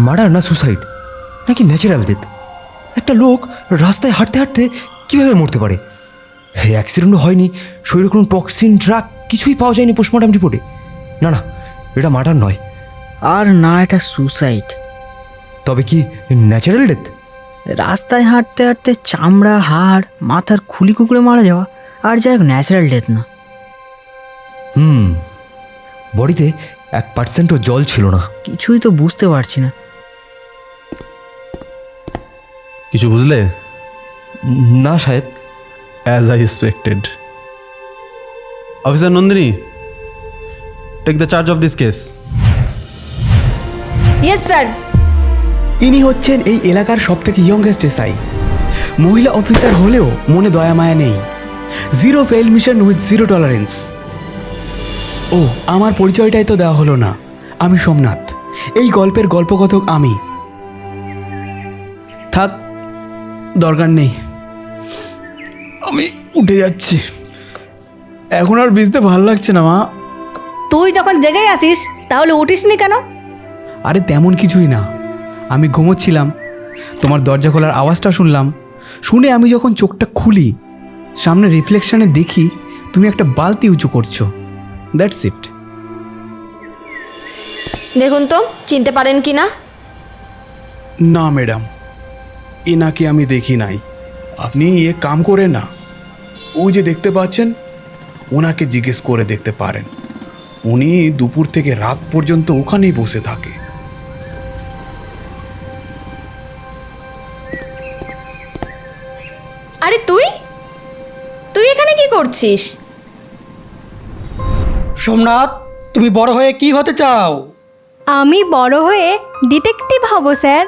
Murder না suicide? নাকি natural death? একটা লোক রাস্তায় হাঁটতে হাঁটতে কীভাবে মরতে পারে? অ্যাক্সিডেন্টও হয়নি শরীরে কোনো টক্সিন ড্রাগ কিছুই পাওয়া যায়নি পোস্টমর্টম রিপোর্টে। না না এটা মার্ডার নয়। আর না এটা সুসাইড। তবে কি ন্যাচারাল ডেথ? রাস্তায় হাঁটতে হাঁটতে চামড়া হাড় মাথার খুলি কুকুরে মারা যাওয়া আর যাই হোক ন্যাচারাল ডেথ না। হুম বডিতে এক পার্সেন্টও জল ছিল না। কিছুই তো বুঝতে পারছি না। কিছু বুঝলে? না সাহেব। As I expected officer Nandini take the charge of this case yes sir ইনি হচ্ছেন এই এলাকার সব সবথেকে ইয়ংগেস্ট এসআই মহিলা অফিসার হলেও মনে দয়া মায়া নেই। Zero fail mission with zero tolerance ও আমার পরিচয়টাই তো দেওয়া হলো না। আমি সোমনাথ। এই গল্পের গল্পকথক আমি। থাক দরকার নেই। আমি উঠে যাচ্ছি। এখন আর ভিজতে ভালো লাগছে না মা। তুই যখন জেগে আছিস তাহলে উঠিসনি কেন? আরে তেমন কিছুই না। আমি ঘুমোচ্ছিলাম। তোমার দরজা খোলার আওয়াজটা শুনলাম। শুনে আমি যখন চোখটা খুলি সামনে রিফ্লেকশনে দেখি তুমি একটা বালতি উঁচু করছ। দ্যাটস ইট দেখুন তো চিনতে পারেন কি না? না ম্যাডাম এনাকে আমি দেখি নাই। আপনি এ কাম করে না। ও যে দেখতে পাচ্ছেন ওনাকে জিজ্ঞেস করে দেখতে পারেন। উনি দুপুর থেকে রাত পর্যন্ত ওখানেই বসে থাকে। আরে তুই? তুই এখানে কি করছিস? সোমনাথ তুমি বড় হয়ে কি হতে চাও? আমি বড় হয়ে ডিটেকটিভ হব স্যার।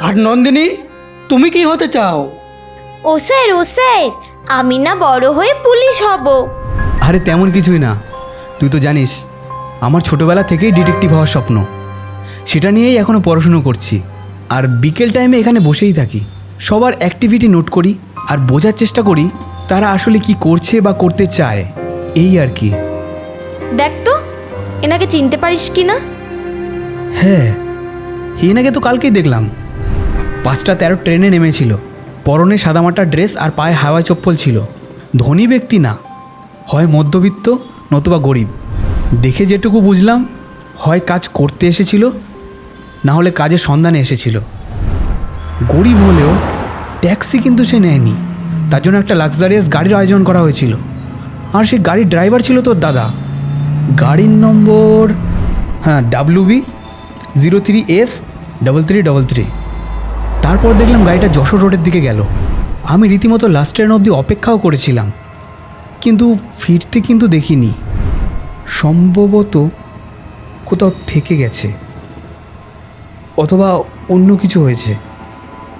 আর নন্দিনী তুমি কি হতে চাও? ও স্যার ও স্যার আমি না বড় হয়ে পুলিশ হব। আরে তেমন কিছুই না। তুই তো জানিস আমার ছোটবেলা থেকেই ডিটেকটিভ হওয়ার স্বপ্ন। সেটা নিয়েই এখনও পড়াশুনো করছি। আর বিকেল টাইমে এখানে বসেই থাকি। সবার অ্যাক্টিভিটি নোট করি আর বোঝার চেষ্টা করি তারা আসলে কি করছে বা করতে চায়। এই আর কি। দেখ তো এনাকে চিনতে পারিস কি না হ্যাঁ এনাকে তো কালকেই দেখলাম। পাঁচটা তেরো ট্রেনে নেমেছিল। পরনে সাদামাটা ড্রেস আর পায়ে হাওয়াই চপ্পল ছিল। ধনী ব্যক্তি না। হয় মধ্যবিত্ত নতুবা গরিব। দেখে যেটুকু বুঝলাম, হয় কাজ করতে এসেছিল, না হলে কাজের সন্ধানে এসেছিল। গরিব হলেও ট্যাক্সি কিন্তু সে নেয়নি। তার জন্য একটা লাক্সারিয়াস গাড়ির আয়োজন করা হয়েছিল। আর সে গাড়ির ড্রাইভার ছিল তোর দাদা। গাড়ির নম্বর হ্যাঁ W B zero three F double three double three তারপর দেখলাম গাড়িটা যশোর রোডের দিকে গেল। আমি রীতিমতো লাস্ট ট্রেন অবধি অপেক্ষাও করেছিলাম। কিন্তু ফিরতে কিন্তু দেখিনি। সম্ভবত কোথাও থেকে গেছে। অথবা অন্য কিছু হয়েছে।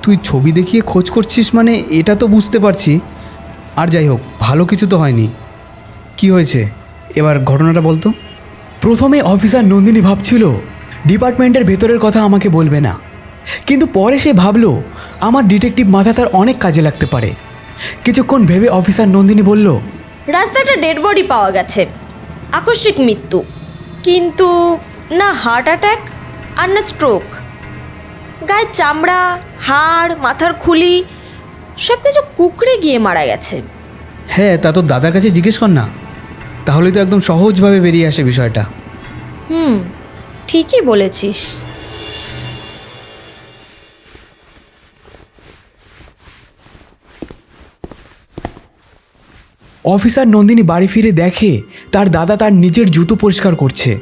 তুই ছবি দেখিয়ে খোঁজ করছিস মানে এটা তো বুঝতে পারছি। আর যাই হোক, ভালো কিছু তো হয়নি। কি হয়েছে? এবার ঘটনাটা বলতো? প্রথমে অফিসার নন্দিনী ভাবছিল ডিপার্টমেন্টের ভেতরের কথা আমাকে বলবে না। কিন্তু পরে সে ভাবলো আমার ডিটেকটিভ মাথা তার অনেক কাজে লাগতে পারে। কিছুক্ষণ ভেবে অফিসার নন্দিনী বলল রাস্তাটা ডেড বডি পাওয়া গেছে। আকস্মিক মৃত্যু। কিন্তু না হার্ট অ্যাটাক আর না স্ট্রোক গায়ের চামড়া হাড় মাথার খুলি সব কিছু কুকড়ে গিয়ে মারা গেছে। হ্যাঁ তা তোর দাদার কাছে জিজ্ঞেস কর না। তাহলে তো একদম সহজভাবে বেরিয়ে আসে বিষয়টা। হুম ঠিকই বলেছিস। অফিসার নন্দিনী বাড়ি ফিরে দেখে তার দাদা তার নিজের জুতো পরিষ্কার করছে।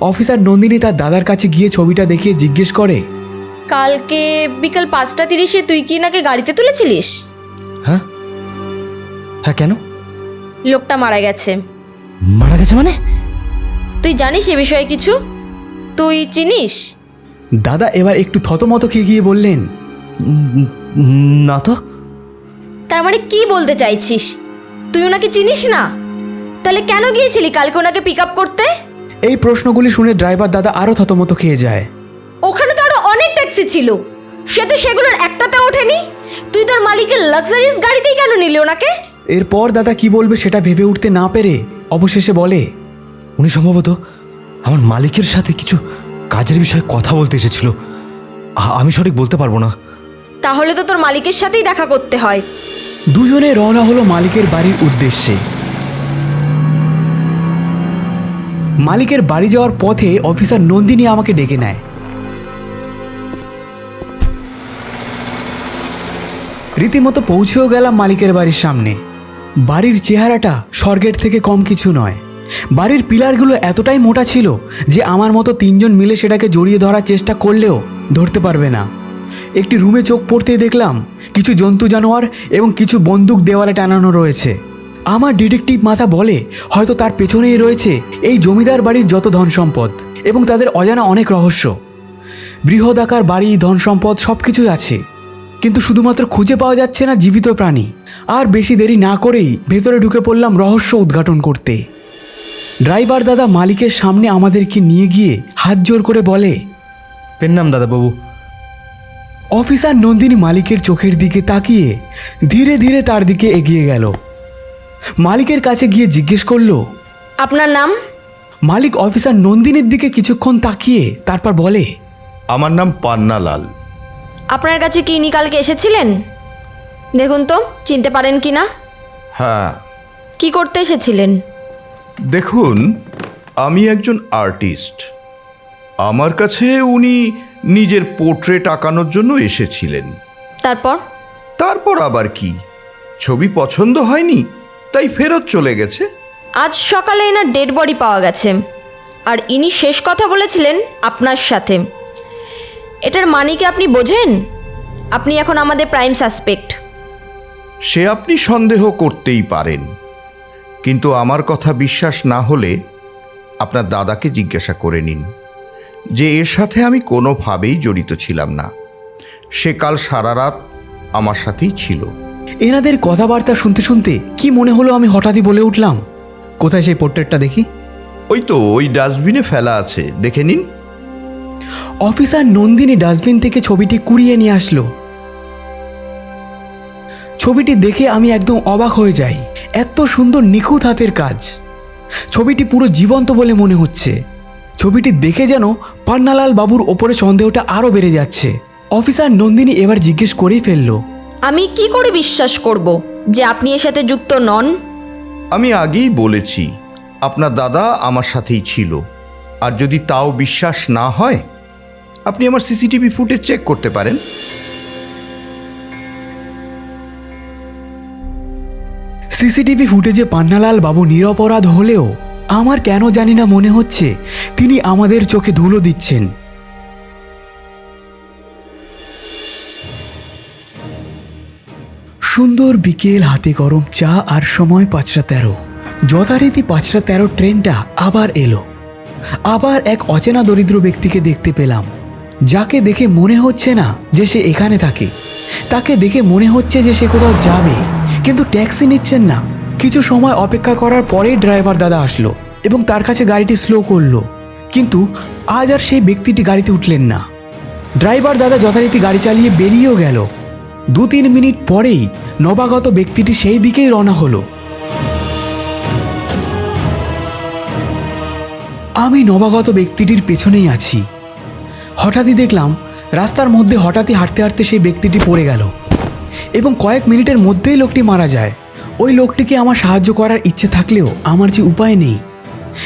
অফিসার নন্দিনী তার দাদার কাছে গিয়ে ছবিটা দেখিয়ে জিজ্ঞেস করে কালকে বিকাল পাঁচটা তিরিশে তুই কি নাকি গাড়িতে তুলেছিলিস? হ্যাঁ। হ্যাঁ কেন? লোকটা মারা গেছে। মারা গেছে মানে? তুই জানিস এ বিষয়ে কিছু? তুই চিনিস? দাদা এবার একটু থতমত খেয়ে গিয়ে বললেন না তো। তার মানে কি বলতে চাইছিস? তুই ওনাকে চিনিস না? তাহলে কেন গিয়েছিলি কালকে ওনাকে পিক আপ করতে? এই প্রশ্নগুলি শুনে ড্রাইভার দাদা আরও থতমত খেয়ে যায়। ওখানে তো আরও অনেক ট্যাক্সি ছিল। সে তো সেগুলোর একটাতে ওঠেনি। তুই তোর মালিকের লাক্সারিয়াস গাড়িতেই কেন নিলি ওনাকে? এরপর দাদা কি বলবে সেটা ভেবে উঠতে না পেরে অবশেষে বলে উনি সম্ভবত আমার মালিকের সাথে কিছু কাজের বিষয়ে কথা বলতে এসেছিল। আমি সঠিক বলতে পারব না। তাহলে তো তোর মালিকের সাথেই দেখা করতে হয়। দুজনে রওনা হলো মালিকের বাড়ির উদ্দেশ্যে। মালিকের বাড়ি যাওয়ার পথে অফিসার নন্দিনী আমাকে ডেকে নেয়। রীতিমতো পৌঁছেও গেলাম মালিকের বাড়ির সামনে। বাড়ির চেহারাটা স্বর্গের থেকে কম কিছু নয়। বাড়ির পিলারগুলো এতটাই মোটা ছিল যে আমার মতো তিনজন মিলে সেটাকে জড়িয়ে ধরার চেষ্টা করলেও ধরতে পারবে না। একটি রুমে চোখ পড়তেই দেখলাম কিছু জন্তু জানোয়ার এবং কিছু বন্দুক দেওয়ালে টানানো রয়েছে। আমার ডিটেকটিভ মাথা বলে হয়তো তার পেছনেই রয়েছে এই জমিদার বাড়ির যত ধন সম্পদ এবং তাদের অজানা অনেক রহস্য। বৃহদাকার বাড়ি ধন সম্পদ সব কিছুই আছে। কিন্তু শুধুমাত্র খুঁজে পাওয়া যাচ্ছে না জীবিত প্রাণী। আর বেশি দেরি না করেই ভেতরে ঢুকে পড়লাম রহস্য উদ্ঘাটন করতে। ড্রাইভার দাদা মালিকের সামনে আমাদেরকে নিয়ে গিয়ে হাত জোর করে বলে, পেন নাম দাদাবাবু অফিসার নন্দিনী মালিকের চোখের দিকে তাকিয়ে ধীরে ধীরে তার দিকে এগিয়ে গেল। মালিকের কাছে গিয়ে জিজ্ঞেস করল আপনার নাম? মালিক অফিসার নন্দিনীর দিকে কিছুক্ষণ তাকিয়ে তারপর বলে আমার নাম পান্নালাল। আপনার কাছে কি ইনি কালকে এসেছিলেন? দেখুন তো চিনতে পারেন কি না? হ্যাঁ। কি করতে এসেছিলেন? দেখুন আমি একজন আর্টিস্ট। আমার কাছে উনি নিজের পোর্ট্রেট আঁকানোর জন্য এসেছিলেন। তারপর? তারপর আবার কি? ছবি পছন্দ হয়নি তাই ফেরত চলে গেছে। আজ সকালে এনার ডেড বডি পাওয়া গেছে। আর ইনি শেষ কথা বলেছিলেন আপনার সাথে। এটার মানে কি আপনি বোঝেন? আপনি এখন আমাদের প্রাইম সাসপেক্ট সে আপনি সন্দেহ করতেই পারেন। কিন্তু আমার কথা বিশ্বাস না হলে আপনার দাদাকে জিজ্ঞাসা করে নিন। যে এর সাথে আমি কোনোভাবেই জড়িত ছিলাম না। সে কাল সারা রাত আমার সাথেই ছিল। এনাদের কথাবার্তা শুনতে শুনতে কি মনে হলো আমি হঠাৎই বলে উঠলাম? কোথায় সেই পোর্ট্রেটটা দেখি? ওই তো ওই ডাস্টবিনে ফেলা আছে দেখে নিন। অফিসার নন্দিনী ডাস্টবিন থেকে ছবিটি কুড়িয়ে নিয়ে আসলো। ছবিটি দেখে আমি একদম অবাক হয়ে যাই। এত সুন্দর নিখুঁত হাতের কাজ। ছবিটি পুরো জীবন্ত বলে মনে হচ্ছে। ছবিটি দেখে যেন পান্নালাল বাবুর ওপরে সন্দেহটা আরও বেড়ে যাচ্ছে। অফিসার নন্দিনী এবার জিজ্ঞেস করেই ফেলল আমি কি করে বিশ্বাস করব যে আপনি এর সাথে যুক্ত নন? আমি আগেই বলেছি আপনার দাদা আমার সাথেই ছিল। আর যদি তাও বিশ্বাস না হয় আপনি আমার সিসিটিভি ফুটেজ চেক করতে পারেন। সিসিটিভি ফুটেজে পান্নালাল বাবু নিরপরাধ হলেও আমার কেন জানি না মনে হচ্ছে, তিনি আমাদের চোখে ধুলো দিচ্ছেন। সুন্দর বিকেল, হাতে গরম চা আর সময় পাঁচটা তেরো। যথারীতি পাঁচটা তেরো ট্রেনটা আবার এলো। আবার এক অচেনা দরিদ্র ব্যক্তিকে দেখতে পেলাম, যাকে দেখে মনে হচ্ছে না যে সে এখানে থাকে। তাকে দেখে মনে হচ্ছে যে সে কোথাও যাবে, কিন্তু ট্যাক্সি নিচ্ছেন না। কিছু সময় অপেক্ষা করার পরেই ড্রাইভার দাদা আসলো এবং তার কাছে গাড়িটি স্লো করল। কিন্তু আজ আর সেই ব্যক্তিটি গাড়িতে উঠলেন না। ড্রাইভার দাদা যথারীতি গাড়ি চালিয়ে বেরিয়েও গেল। দু তিন মিনিট পরেই নবাগত ব্যক্তিটি সেই দিকেই রওনা হলো। আমি নবাগত ব্যক্তিটির পেছনেই আছি। হঠাৎই দেখলাম রাস্তার মধ্যে হঠাৎই হাঁটতে হাঁটতে সেই ব্যক্তিটি পড়ে গেল এবং কয়েক মিনিটের মধ্যেই লোকটি মারা যায়। ওই লোকটিকে আমার সাহায্য করার ইচ্ছে থাকলেও আমার যে উপায় নেই।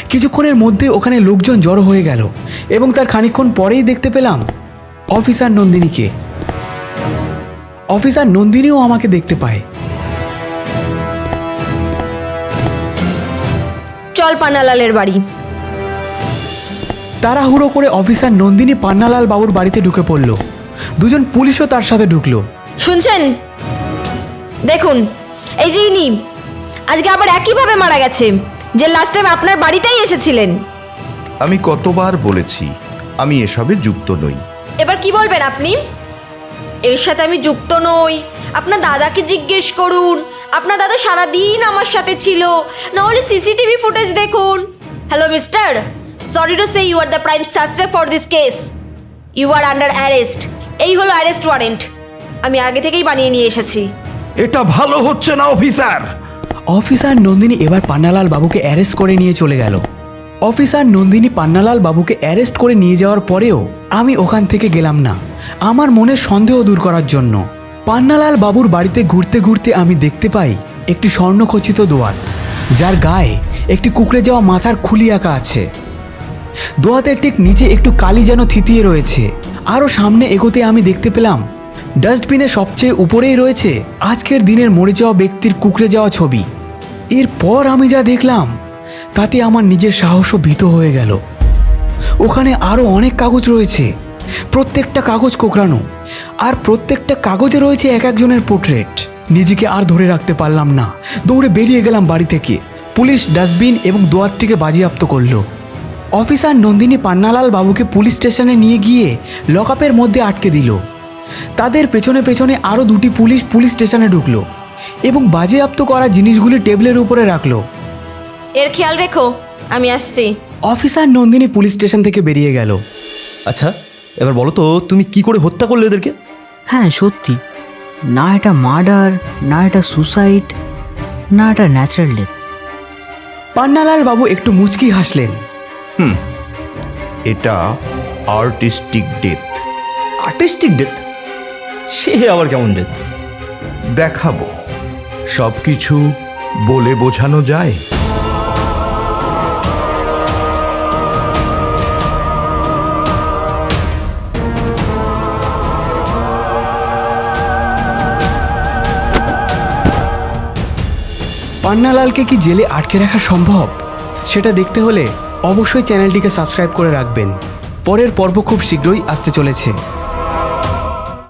কিছুক্ষণের মধ্যে ওখানে লোকজন জড়ো হয়ে গেল এবং তার খানিকক্ষণ পরেই দেখতে পেলাম অফিসার নন্দিনীকে। অফিসার নন্দিনীও আমাকে দেখতে পায়। চল পানালালের বাড়ি। তাড়াহুড়ো করে অফিসার নন্দিনী পান্নালাল বাবুর বাড়িতে ঢুকে পড়ল। দুজন পুলিশও তার সাথে ঢুকলো। শুনছেন? দেখুন এই যে ইনি আজকে আবার একইভাবে মারা গেছে যে লাস্ট টাইম আপনার বাড়িতেই এসেছিলেন। আমি কতবার বলেছি আমি এসবে যুক্ত নই। এবার কি বলবেন আপনি? এর সাথে আমি যুক্ত নই। আপনার দাদাকে জিজ্ঞেস করুন। আপনার দাদা সারাদিন আমার সাথে ছিল। না হলে সিসিটিভি ফুটেজ দেখুন। Hello mister sorry to say you are the prime suspect for this case you are under arrest এই হলো অ্যারেস্ট ওয়ারেন্ট আমি আগে থেকেই বানিয়ে নিয়ে এসেছি। এটা ভালো হচ্ছে না, অফিসার। অফিসার নন্দিনী এবার পান্নালাল বাবুকে অ্যারেস্ট করে নিয়ে চলে গেল। অফিসার নন্দিনী পান্নালাল বাবুকে অ্যারেস্ট করে নিয়ে যাওয়ার পরেও আমি ওখান থেকে গেলাম না। আমার মনের সন্দেহ দূর করার জন্য। পান্নালাল বাবুর বাড়িতে ঘুরতে ঘুরতে আমি দেখতে পাই একটি স্বর্ণখচিত দোয়াত, যার গায়ে একটি কুকড়ে যাওয়া মাথার খুলি আঁকা আছে। দোয়াতের ঠিক নিচে একটু কালি যেন থিতিয়ে রয়েছে। আরও সামনে এগোতে আমি দেখতে পেলাম ডাস্টবিনের সবচেয়ে উপরেই রয়েছে আজকের দিনের মরে যাওয়া ব্যক্তির কুকড়ে যাওয়া ছবি। এরপর আমি যা দেখলাম, তাতে আমার নিজের সাহসও ভীত হয়ে গেল। ওখানে আরও অনেক কাগজ রয়েছে, প্রত্যেকটা কাগজ কোকড়ানো, আর প্রত্যেকটা কাগজে রয়েছে এক একজনের পোর্ট্রেট। নিজেকে আর ধরে রাখতে পারলাম না, দৌড়ে বেরিয়ে গেলাম বাড়ি থেকে। পুলিশ ডাস্টবিন এবং দোয়ারটিকে বাজেয়াপ্ত করল। অফিসার নন্দিনী পান্নালাল বাবুকে পুলিশ স্টেশনে নিয়ে গিয়ে লকআপের মধ্যে আটকে দিল। তাদের পেছনে পেছনে আরও দুটি পুলিশ পুলিশ স্টেশনে ঢুকলো এবং বাজেয়াপ্ত করা জিনিসগুলি টেবিলের উপরে রাখল। এর খেয়াল রেখো আমি আসছি। অফিসার নন্দিনী পুলিশ স্টেশন থেকে বেরিয়ে গেল। আচ্ছা এবার বলো তো তুমি কি করে হত্যা করলে এদেরকে? হ্যাঁ সত্যি। না এটা মার্ডার না এটা সুসাইড না এটা ন্যাচারাল ডেথ। পান্নালাল বাবু একটু মুচকি হাসলেন। হুম এটা আর্টিস্টিক ডেথ। Artistic death? সে আবার কেমন ডেথ দেখাবো। সব কিছু বলে বোঝানো যায়। পান্নালালকে কি জেলে আটকে রাখা সম্ভব? সেটা দেখতে হলে অবশ্যই চ্যানেলটিকে সাবস্ক্রাইব করে রাখবেন। পরের পর্ব খুব শীঘ্রই আসতে চলেছে।